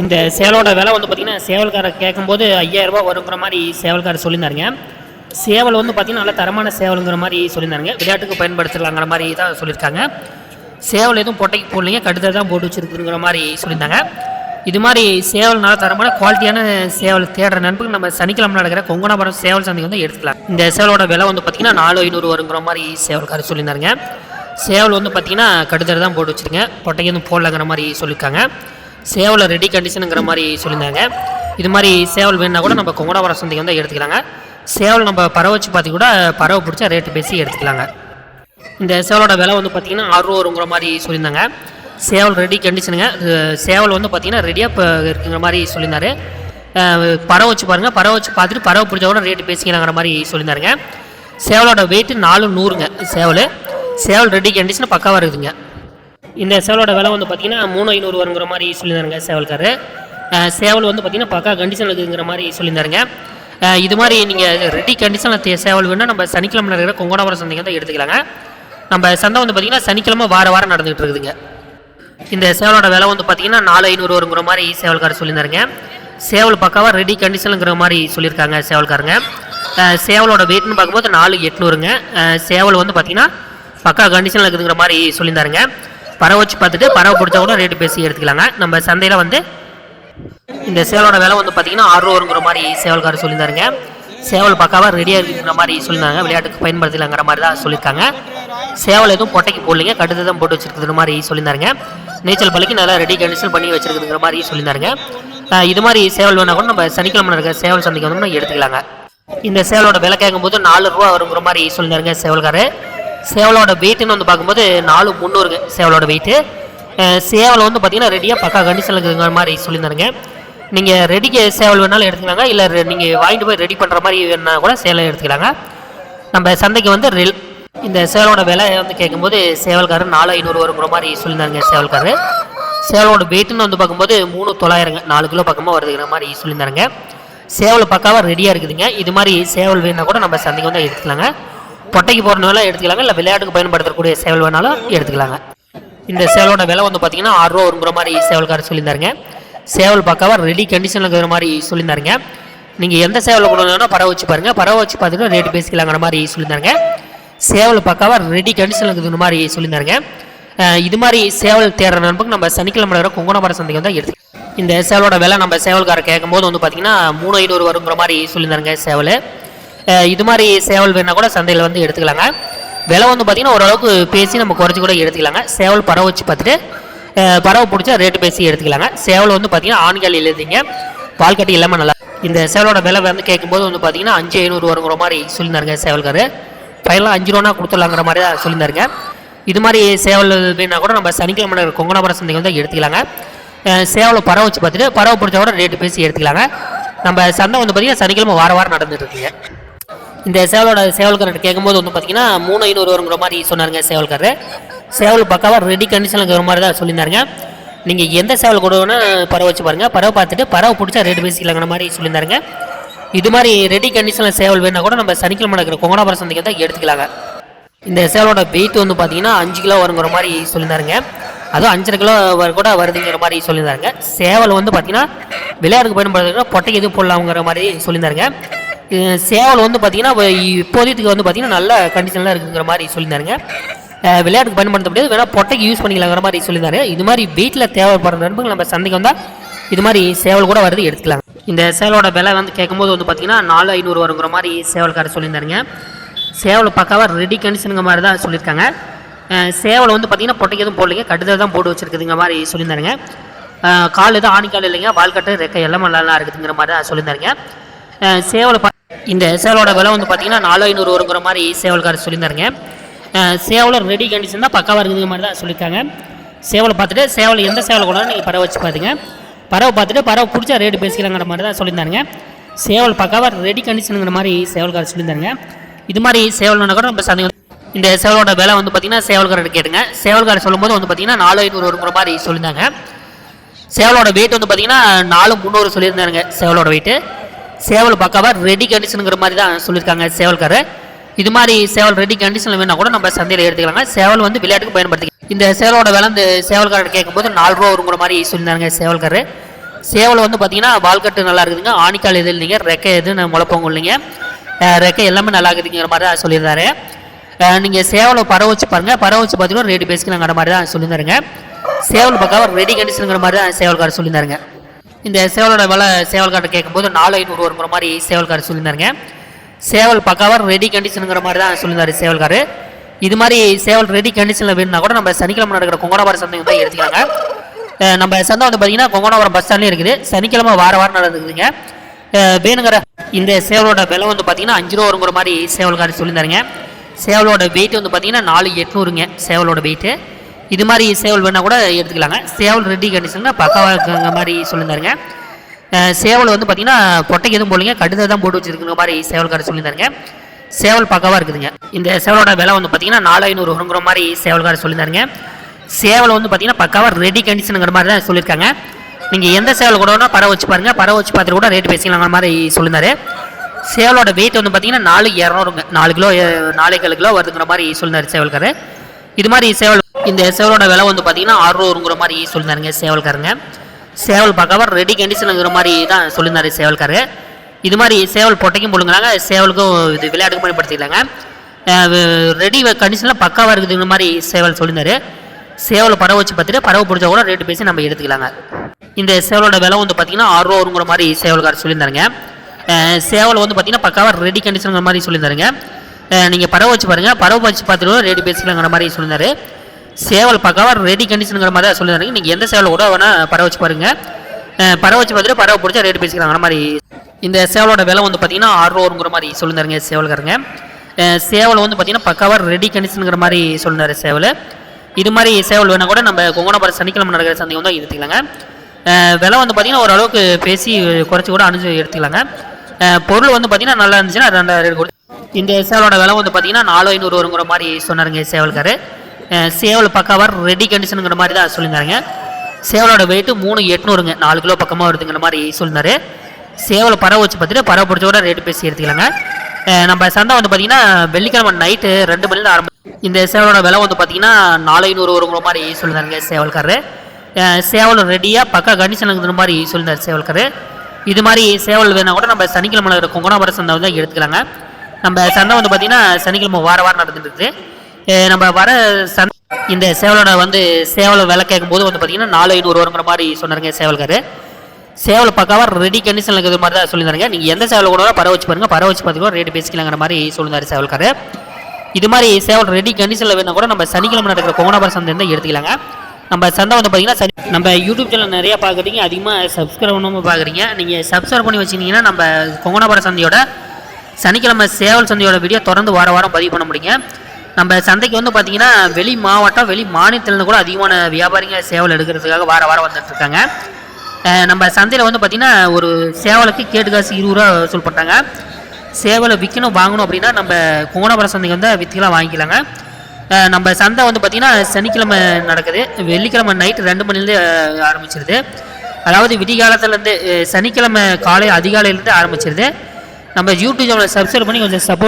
இந்த சேவலோட விலை வந்து பார்த்தீங்கன்னா சேவல்காரர் கேட்கும்போது ஐயாயிரரூபா வருங்கிற மாதிரி சேவல்காரர் சொல்லியிருந்தாருங்க. சேவல் வந்து பார்த்தீங்கன்னா நல்ல தரமான சேவலுங்கிற மாதிரி சொல்லியிருந்தாருங்க. விளையாட்டுக்கு பயன்படுத்தலாங்கிற மாதிரி தான் சொல்லியிருக்காங்க. சேவல் எதுவும் பொட்டைக்கு போடலைங்க கடுதல் தான் போட்டு வச்சுருக்குங்கிற மாதிரி சொல்லியிருந்தாங்க. இது மாதிரி சேவல் நல்ல தரமான குவாலிட்டியான சேவல் தேடுற நண்பர்கள் நம்ம சனிக்கிழமை நடக்கிற கொங்கனாபுரம் சேவல் சந்தைக்கு வந்து எடுத்துக்கலாம். இந்த சேவலோட விலை வந்து பார்த்தீங்கன்னா நாலு ஐநூறு வருங்கிற மாதிரி சேவல்காரர் சொல்லியிருந்தாருங்க. சேவல் வந்து பார்த்தீங்கன்னா கடுதல் தான் போட்டு வச்சுருங்க பொட்டைக்கு எதுவும் போடலங்கிற மாதிரி சொல்லியிருக்காங்க. சேவலை ரெடி கண்டிஷனுங்கிற மாதிரி சொல்லியிருந்தாங்க. இது மாதிரி சேவல் வேணுன்னா கூட நம்ம கொங்கடாபுரம் சந்தைக்கு வந்து எடுத்துக்கலாங்க. சேவல் நம்ம பறவை வச்சு பார்த்து கூட பறவை பிடிச்சா ரேட்டு பேசி எடுத்துக்கலாங்க. இந்த சேவலோட விலை வந்து பார்த்தீங்கன்னா ஆறு வருங்கிற மாதிரி சொல்லியிருந்தாங்க. சேவல் ரெடி கண்டிஷனுங்க சேவல் வந்து பார்த்திங்கன்னா ரெடியாக இப்போ இருக்குங்கிற மாதிரி சொல்லியிருந்தாரு. பறவை வச்சு பாருங்கள் பறவை வச்சு பார்த்துட்டு பறவை பிடிச்சா கூட ரேட்டு பேசிக்கலாங்கிற மாதிரி சொல்லியிருந்தாருங்க. சேவலோட வெயிட்டு நாலு நூறுங்க. சேவல். சேவல் ரெடி கண்டிஷன் பக்காவாக இருக்குதுங்க. இந்த சேவலோட விலை வந்து பார்த்தீங்கன்னா மூணு ஐநூறு வருங்கிற மாதிரி சொல்லியிருந்தாருங்க சேவல்காரு சேவல் வந்து பார்த்தீங்கன்னா பக்கா கண்டிஷன் இருக்குங்கிற மாதிரி சொல்லியிருந்தாருங்க. இது மாதிரி நீங்கள் ரெடி கண்டிஷனில் சேவல் வேணால் நம்ம சனிக்கிழமை நடக்கிற கொங்கோடாபுரம் சந்தைக்கு தான் எடுத்துக்கலாங்க. நம்ம சந்தை வந்து பார்த்தீங்கன்னா சனிக்கிழமை வார வாரம் நடந்துகிட்டு இருக்குதுங்க. இந்த சேவலோட விலை வந்து பார்த்தீங்கன்னா நாலு ஐநூறு வருங்கிற மாதிரி சேவல்காரர் சொல்லியிருந்தாருங்க. சேவல் பக்காவாக ரெடி கண்டிஷனுங்கிற மாதிரி சொல்லியிருக்காங்க சேவல்காரங்க. சேவலோட வெயிட்னு பார்க்கும்போது நாலு எட்நூறுங்க. சேவல் வந்து பார்த்திங்கன்னா பக்கா கண்டிஷனில் இருக்குதுங்கிற மாதிரி சொல்லியிருந்தாருங்க. பறவை வச்சு பார்த்துட்டு பறவை பிடிச்சா கூட ரேட்டு பேசி எடுத்துக்கலாங்க நம்ம சந்தையில் வந்து இந்த சேவலோட விலை வந்து பார்த்தீங்கன்னா ஆறு வருங்கிற மாதிரி சேவல்காரர் சொல்லியிருந்தாருங்க. சேவல் பக்காவாக ரெடியாக இருக்கிற மாதிரி சொல்லியிருந்தாங்க. விளையாட்டுக்கு பயன்படுத்தலாங்கிற மாதிரி தான் சொல்லியிருக்காங்க. சேவல் எதுவும் பொட்டைக்கு போடலைங்க. கடுத்து தான் போட்டு வச்சுருக்குற மாதிரி சொல்லியிருந்தாருங்க. நீச்சல் பள்ளிக்கு நல்லா ரெடி கண்டிஷன் பண்ணி வச்சுருக்குதுங்கிற மாதிரி சொல்லியிருந்தாருங்க. இது மாதிரி சேவல் வேணால் கூட நம்ம சனிக்கிழமை இருக்கிற சேவல் சந்தைக்கு வந்து எடுத்துக்கலாங்க. இந்த சேவலோட விலை கேட்கும்போது நாலு ரூபா வருங்கிற மாதிரி சொல்லியிருந்தாருங்க சேவல்காரர். சேவலோட வெயிட்டுன்னு வந்து பார்க்கும்போது நாலு முந்நூறுங்க சேவலோட வெயிட்டு சேவலை வந்து பார்த்தீங்கன்னா ரெடியாக பக்கா கண்டிஷனில் இருக்குங்கிற மாதிரி சொல்லியிருந்தாருங்க. நீங்கள் ரெடிக்கு சேவல் வேணாலும் எடுத்துக்கலாங்க. இல்லை நீங்கள் வாங்கிட்டு போய் ரெடி பண்ணுற மாதிரி வேணால் கூட சேவலை எடுத்துக்கலாங்க. நம்ம சந்தைக்கு வந்து ரெல் இந்த சேவலோட விலை வந்து கேட்கும்போது சேவல்காரர் நாலு ஐநூறு வருங்கிற மாதிரி சொல்லியிருந்தாருங்க சேவல்காரர். சேவலோட வெயிட்டுன்னு வந்து பார்க்கும்போது மூணு தொள்ளாயிரங்க நாலு கிலோ பக்கமாக வருதுங்கிற மாதிரி சொல்லியிருந்தாருங்க. சேவல் பக்காவாக ரெடியாக இருக்குதுங்க. இது மாதிரி சேவல் வேணால் கூட நம்ம சந்தைக்கு வந்து எடுத்துக்கலாங்க. பொட்டைக்கு போகிறனாலும் எடுத்துக்கலாங்க இல்லை விளையாட்டுக்கு பயன்படுத்தக்கூடிய சேவல் வேணாலும் எடுத்துக்கலாங்க. இந்த சேவலோட விலை வந்து பார்த்தீங்கன்னா ஆறு ரூபா வருங்கிற மாதிரி சேவல்காரர் சொல்லியிருந்தாருங்க. சேவல் பக்காவாக ரெடி கண்டிஷனில் இருக்கிற மாதிரி சொல்லியிருந்தாருங்க. நீங்கள் எந்த சேவலை கொண்டு வந்தாலும் பறவை வச்சு பாருங்கள் பறவை வச்சு பார்த்துட்டு ரேட்டு பேசிக்கலாங்கிற மாதிரி சொல்லியிருந்தாருங்க. சேவல் பக்காவாக ரெடி கண்டிஷனில் இருக்கிற மாதிரி சொல்லியிருந்தாருங்க. இது மாதிரி சேவல் தேடுற நண்பருக்கு நம்ம சனிக்கிழமை வர கொங்கணமர சந்தைக்கு வந்து எடுத்து இந்த சேவலோட விலை நம்ம சேவல்காரர் கேட்கும்போது வந்து பார்த்தீங்கன்னா மூணு ஐநூறு வருங்கிற மாதிரி சொல்லியிருந்தாருங்க சேவல். இது மாதிரி சேவல் வேணால் கூட சந்தையில் வந்து எடுத்துக்கலாங்க. விலை வந்து பார்த்திங்கன்னா ஓரளவுக்கு பேசி நம்ம குறைச்சி கூட எடுத்துக்கலாங்க. சேவல் பறவை வச்சு பார்த்துட்டு பறவை பிடிச்சா ரேட்டு பேசி எடுத்துக்கலாங்க. சேவல் வந்து பார்த்தீங்கன்னா ஆண்கள் எழுதிங்க பால் கட்டி இல்லாமல் நல்லா இந்த சேவலோட விலை வந்து கேட்கும்போது வந்து பார்த்தீங்கன்னா அஞ்சு ஐநூறு வருங்கிற மாதிரி சொல்லியிருந்தாருங்க சேவல்காரு. ஃபைனலாக அஞ்சு ரூபா கொடுத்துடலாங்கிற மாதிரி தான் சொல்லியிருந்தாருங்க. இது மாதிரி சேவல் வேணால் கூட நம்ம சனிக்கிழமை நடக்கிற கொங்கனாபுரம் சந்தைக்கு வந்து எடுத்துக்கலாங்க. சேவலை பறவை வச்சு பார்த்துட்டு பறவை பிடிச்சா கூட ரேட்டு பேசி எடுத்துக்கலாங்க. நம்ம சந்தை வந்து பார்த்தீங்கன்னா சனிக்கிழமை வார வாரம் நடந்துட்டு இருக்குங்க. இந்த சேவலோட சேவல்காரர் கேட்கும்போது வந்து பார்த்தீங்கன்னா மூணு ஐநூறு வருங்கிற மாதிரி சொன்னாருங்க சேவல்காரர். சேவல் பக்காவாக ரெடி கண்டிஷனில் இருக்கிற மாதிரி தான் சொல்லியிருந்தாருங்க. நீங்கள் எந்த சேவல் கூட வேணால் பறவை வச்சு பாருங்கள் பறவை பார்த்துட்டு பறவை பிடிச்சா ரேட் பேசிக்கலாங்கிற மாதிரி சொல்லியிருந்தாருங்க. இது மாதிரி ரெடி கண்டிஷனில் சேவல் வேணால் கூட நம்ம சனிக்கிழமை நடக்கிற கொங்கனாபுரம் சந்தைக்கு தான் எடுத்துக்கலாங்க. இந்த சேவலோட வெயிட் வந்து பார்த்தீங்கன்னா அஞ்சு கிலோ வருங்கிற மாதிரி சொல்லியிருந்தாருங்க. அதுவும் அஞ்சரை கிலோ கூட வருதுங்கிற மாதிரி சொல்லியிருந்தாருங்க. சேவல் வந்து பார்த்தீங்கன்னா விளையாட்டுக்கு பயன்படுத்துகிற பொட்டைக்கு எதுவும் போடலாங்கிற மாதிரி சொல்லியிருந்தாருங்க. சேவல் வந்து பார்த்தீங்கன்னா இப்போதைக்கு வந்து பார்த்தீங்கன்னா நல்ல கண்டிஷனில் இருக்குங்கிற மாதிரி சொல்லியிருந்தாருங்க. விளையாட்டுக்கு பயன்படுத்த முடியாது. வேணால் பொட்டைக்கு யூஸ் பண்ணிக்கலாங்கிற மாதிரி சொல்லியிருந்தாரு. இது மாதிரி வீட்டில் தேவைப்படுற நண்பர்கள் நம்ம சந்தைக்கு வந்தால் இது மாதிரி சேவல் கூட வருது எடுத்துக்கலாம். இந்த சேவலோட விலை வந்து கேட்கும்போது வந்து பார்த்தீங்கன்னா நாலு ஐநூறு வருங்கிற மாதிரி சேவல்காரர் சொல்லியிருந்தாருங்க. சேவல் பக்காவாக ரெடி கண்டிஷனுங்க மாதிரி தான் சொல்லியிருக்காங்க. சேவல் வந்து பார்த்திங்கன்னா பொட்டைக்கு எதுவும் போடலைங்க. கட்டுதல் தான் போட்டு வச்சுருக்குதுங்க மாதிரி சொல்லியிருந்தாருங்க. கால் எதுவும் ஆணிக்கால் இல்லைங்க. வால்கட்டு ரெக்கை எல்லாம் நல்லா இருக்குதுங்கிற மாதிரி தான் சொல்லியிருந்தாருங்க. சேவலை பா இந்த சேவலோட விலை வந்து பார்த்தீங்கன்னா நாலு ஐநூறு வருங்கிற மாதிரி சேவல்காரர் சொல்லியிருந்தாருங்க. சேவலை ரெடி கண்டிஷன் தான் பக்காவாக இருக்குதுங்க மாதிரி தான் சொல்லியிருக்காங்க. சேவலை பார்த்துட்டு சேவல் எந்த சேவலை கூட நீங்கள் பறவை வச்சு பார்த்துங்க பறவை பார்த்துட்டு பறவை பிடிச்சா ரேட்டு பேசிக்கலாங்கிற மாதிரி தான் சொல்லியிருந்தாருங்க. சேவல் பக்காவாக ரெடி கண்டிஷனுங்கிற மாதிரி சேவல்காரர் சொல்லியிருந்தாருங்க. இது மாதிரி சேவல்னா கூட நம்ம சந்தேகம். இந்த சேவலோட விலை வந்து பார்த்தீங்கன்னா சேவல்காரர் கேட்டுங்க. சேவல்காரர் சொல்லும்போது வந்து பார்த்தீங்கன்னா நாலு ஐநூறு வருங்கிற மாதிரி சொல்லியிருந்தாங்க. சேவலோட வெயிட் வந்து பார்த்தீங்கன்னா நாலு முந்நூறு சொல்லியிருந்தாருங்க சேவலோட வெயிட்டு சேவல் பக்காவாக ரெடி கண்டிஷனுங்கிற மாதிரி தான் சொல்லியிருக்காங்க சேவல்காரர். இது மாதிரி சேவல் ரெடி கண்டிஷனில் வேணால் கூட நம்ம சந்தையில் எடுத்துக்கலாங்க. சேவல் வந்து விளையாட்டுக்கு பயன்படுத்தி இந்த சேவலோட விலை இந்த சேவல்காரர் கேட்கும்போது நாலு ரூபா வருங்கிற மாதிரி சொல்லியிருந்தாங்க சேவல்காரர். சேவல் வந்து பார்த்தீங்கன்னா வால்கட்டு நல்லா இருக்குதுங்க. ஆணிக்கால் எது இல்லைங்க. ரெக்கை எதுன்னு முளைப்பவங்க இல்லைங்க. ரெக்கை எல்லாமே நல்லா இருக்குதுங்கிற மாதிரி தான் சொல்லியிருந்தாரு. நீங்கள் சேவலை பறவை வச்சு பாருங்கள் பறவை வச்சு பார்த்தீங்கன்னா ரேட்டு பேசிக்கலாங்கிற மாதிரி தான் சொல்லியிருந்தாருங்க. சேவல் பக்காவாக ரெடி கண்டிஷனுங்கிற மாதிரி தான் சேவல்காரர் சொல்லியிருந்தாருங்க. இந்த சேவலோட விலை சேவல்கார்ட்ட கேட்கும்போது நாலு ஐநூறு வருங்கிற மாதிரி சேவல்காரர் சொல்லியிருந்தாருங்க. சேவல் பக்காவாக ரெடி கண்டிஷனுங்கிற மாதிரி தான் சொல்லியிருந்தார் சேவல்காரு. இது மாதிரி சேவல் ரெடி கண்டிஷனில் வேணும்னா கூட நம்ம சனிக்கிழமை நடக்கிற கொங்கோனாபாரம் சந்தை வந்து எடுத்துக்கலாங்க. நம்ம சந்தை வந்து பார்த்தீங்கன்னா கொங்கோனாபாரம் பஸ் ஸ்டாண்ட்லேயே இருக்குது. சனிக்கிழமை வார வாரம் நடந்துக்குதுங்க. வேணுங்கிற இந்த சேவலோட விலை வந்து பார்த்தீங்கன்னா அஞ்சு ரூபா வருங்கிற மாதிரி சேவல்காரர் சொல்லியிருந்தாருங்க. சேவலோட வெயிட் வந்து பார்த்தீங்கன்னா நாலு எட்நூறுங்க சேவலோட வெயிட்டு இது மாதிரி சேவல் வேணால் கூட எடுத்துக்கலாங்க. சேவல் ரெடி கண்டிஷனில் பக்காவாக இருக்கிற மாதிரி சொல்லியிருந்தாருங்க. சேவல் வந்து பார்த்திங்கன்னா பொட்டைக்கு எதுவும் போலிங்க கடுதாக தான் போட்டு வச்சிருக்கிற மாதிரி சேவல்காரர் சொல்லியிருந்தாருங்க. சேவல் பக்காவாக இருக்குதுங்க. இந்த சேவலோட விலை வந்து பார்த்தீங்கன்னா நாலு ஐநூறு வருங்கிற மாதிரி சேவல்காரர் சொல்லியிருந்தாருங்க. சேவல் வந்து பார்த்தீங்கன்னா பக்காவாக ரெடி கண்டிஷனுங்கிற மாதிரி தான் சொல்லியிருக்காங்க. நீங்கள் எந்த சேவல் கூட வேணால் பறவை வச்சு பாருங்கள் பறவை வச்சு பார்த்துட்டு கூட ரேட் பேசிக்கலாங்கிற மாதிரி சொல்லியிருந்தாரு. சேவலோட வெயிட் வந்து பார்த்தீங்கன்னா நாலு இரநூறுங்க. நாலு கிலோ நாலு ஏழு கிலோ வருதுங்கிற மாதிரி சொல்லியிருந்தாரு சேவல்காரர் இது மாதிரி சேவல் இந்த சேவலோட விலை வந்து பார்த்தீங்கன்னா ஆறுநூறுங்கிற மாதிரி சொல்லியிருந்தாருங்க சேவல்காரங்க. சேவல் பார்க்காம ரெடி கண்டிஷனுங்கிற மாதிரி தான் சொல்லியிருந்தாரு சேவல்காரு இது மாதிரி சேவல் பொட்டைக்கும் போடுங்கிறாங்க சேவலுக்கும் இது விளையாட்டுக்கும் பயன்படுத்திக்கலாங்க ரெடி கண்டிஷனில் பக்காவாக இருக்குதுங்கிற மாதிரி சேவல் சொல்லியிருந்தாரு சேவலை பறவை வச்சு பார்த்துட்டு பறவை பிடிச்சா கூட ரேட்டு பேசி நம்ம எடுத்துக்கலாங்க. இந்த சேவலோட விலை வந்து பார்த்தீங்கன்னா ஆறுரூவா வருங்கிற மாதிரி சேவல்கார் சொல்லியிருந்தாருங்க சேவல் வந்து பார்த்தீங்கன்னா பக்காவாக ரெடி கண்டிஷனுங்கிற மாதிரி சொல்லியிருந்தாருங்க நீங்கள் பறவை வச்சு பாருங்கள் பறவை வச்சு பார்த்துட்டு ரேட்டு பேசிக்கலாங்கிற மாதிரி சொல்லியிருந்தாரு சேவல் பக்காவாக ரெடி கண்டிஷனுங்கிற மாதிரி தான் சொல்லியிருந்தாங்க நீங்கள் எந்த சேவலை கூட வேணால் பறவை வச்சு பாருங்கள் பறவை வச்சு பார்த்துட்டு பறவை பிடிச்சா ரேட்டு அந்த மாதிரி இந்த சேவலோட விலை வந்து பார்த்தீங்கன்னா ஆறுரூவாங்கிற மாதிரி சொல்லியிருந்தாருங்க சேவல்காரங்க. சேவல் வந்து பார்த்தீங்கன்னா பக்காவாக ரெடி கண்டிஷனுங்கிற மாதிரி சொல்லியிருந்தாரு சேவல். இது மாதிரி சேவல் வேணால் கூட நம்ம கொங்கோனபுரம் சனிக்கிழமை நடக்கிற சந்தை வந்து எடுத்துக்கலாங்க. விலை வந்து பார்த்தீங்கன்னா ஓரளவுக்கு பேசி குறைச்சி கூட அணிஞ்சு எடுத்துக்கலாங்க. பொருள் வந்து பார்த்திங்கன்னா நல்லா இருந்துச்சுன்னா ரெண்டாயிரம் ரேட் இந்த சேவலோட விலை வந்து பார்த்தீங்கன்னா நாலு ஐநூறு வருங்கிற மாதிரி சொன்னாருங்க சேவல்காரு. சேவல் பக்காவாக ரெடி கண்டிஷனுங்கிற மாதிரி தான் சொல்லியிருந்தாருங்க. சேவலோட வெயிட்டு மூணு எட்நூறுங்க. நாலு கிலோ பக்கமாக வருதுங்கிற மாதிரி சொல்லியிருந்தாரு சேவலை பறவை வச்சு பார்த்துட்டு பறவை பிடிச்சோட கூட ரேட்டு பேசி எடுத்துக்கலாங்க. நம்ம சந்தை வந்து பார்த்தீங்கன்னா வெள்ளிக்கிழமை நைட்டு ரெண்டு மணில ஆரம்பி இந்த சேவலோட விலை வந்து பார்த்தீங்கன்னா நாலு ஐநூறு வருங்கிற மாதிரி சொல்லியிருந்தாருங்க சேவல்காரரு. சேவல் ரெடியாக பக்கா கண்டிஷனுங்கிற மாதிரி சொல்லியிருந்தார் சேவல்காரு இது மாதிரி சேவல் வேணால் கூட நம்ம சனிக்கிழமை இருக்கும் கொங்கனாபுரம் சந்தை வந்து எடுத்துக்கலாங்க. நம்ம சந்தை வந்து பார்த்தீங்கன்னா சனிக்கிழமை வார வாரம் நடந்துட்டு இருக்குது. நம்ம வர சந்தை இந்த சேவலோட வந்து சேவலை விலை கேட்கும்போது வந்து பார்த்தீங்கன்னா நாலு ஐநூறு வருங்கிற மாதிரி சொன்னாருங்க சேவல்காரு. சேவல் பக்காவாக ரெடி கண்டிஷனில் இருக்கிற மாதிரி தான் சொல்லியிருந்தாருங்க. நீங்கள் எந்த சேவலை கூட பறவை வச்சு பாருங்க. பறவை வச்சு பார்த்துக்கலாம் ரேட்டு பேசிக்கலாங்கிற மாதிரி சொல்லியிருந்தாரு சேவல்காரு. இது மாதிரி சேவல் ரெடி கண்டிஷனில் வேணா கூட நம்ம சனிக்கிழமை நடக்கிற கோவனாபுரம் சந்தை இருந்தால் எடுத்துக்கலாங்க. நம்ம சந்தை வந்து பார்த்தீங்கன்னா சனி நம்ம யூடியூப் சேனல் நிறையா பார்க்குறீங்க அதிகமாக சப்ஸ்கிரைப் பண்ணாமல் பார்க்குறீங்க நீங்கள் சப்ஸ்கிரைப் பண்ணி வச்சுருந்தீங்கன்னா நம்ம கொங்கனாபுரம் சந்தையோட சனிக்கிழமை சேவல் சந்தையோட வீடியோ தொடர்ந்து வார வாரம் பதிவு பண்ண முடியுங்க. நம்ம சந்தைக்கு வந்து பார்த்தீங்கன்னா வெளி மாவட்டம் வெளி மாநிலத்திலேருந்து கூட அதிகமான வியாபாரிங்க சேவல் எடுக்கிறதுக்காக வார வாரம் வந்துட்டுருக்காங்க நம்ம சந்தையில் வந்து பார்த்திங்கன்னா ஒரு சேவலுக்கு கேட்டு காசு இருபது ரூபா வசூல் பண்ணுறாங்க சேவலை விற்கணும் வாங்கணும் அப்படின்னா நம்ம கோணபுரம் சந்தைக்கு வந்து விற்றுக்கலாம் வாங்கிக்கலாங்க. நம்ம சந்தை வந்து பார்த்திங்கன்னா சனிக்கிழமை நடக்குது. வெள்ளிக்கிழமை நைட்டு ரெண்டு மணிலேருந்து ஆரம்பிச்சிருது. அதாவது விடிகாலத்துலேருந்து சனிக்கிழமை காலை அதிகாலையிலேருந்து ஆரம்பிச்சிருது. நம்ம யூடியூப் சேனலை சப்ஸ்கிரைப் பண்ணி கொஞ்சம் சப்போர்ட்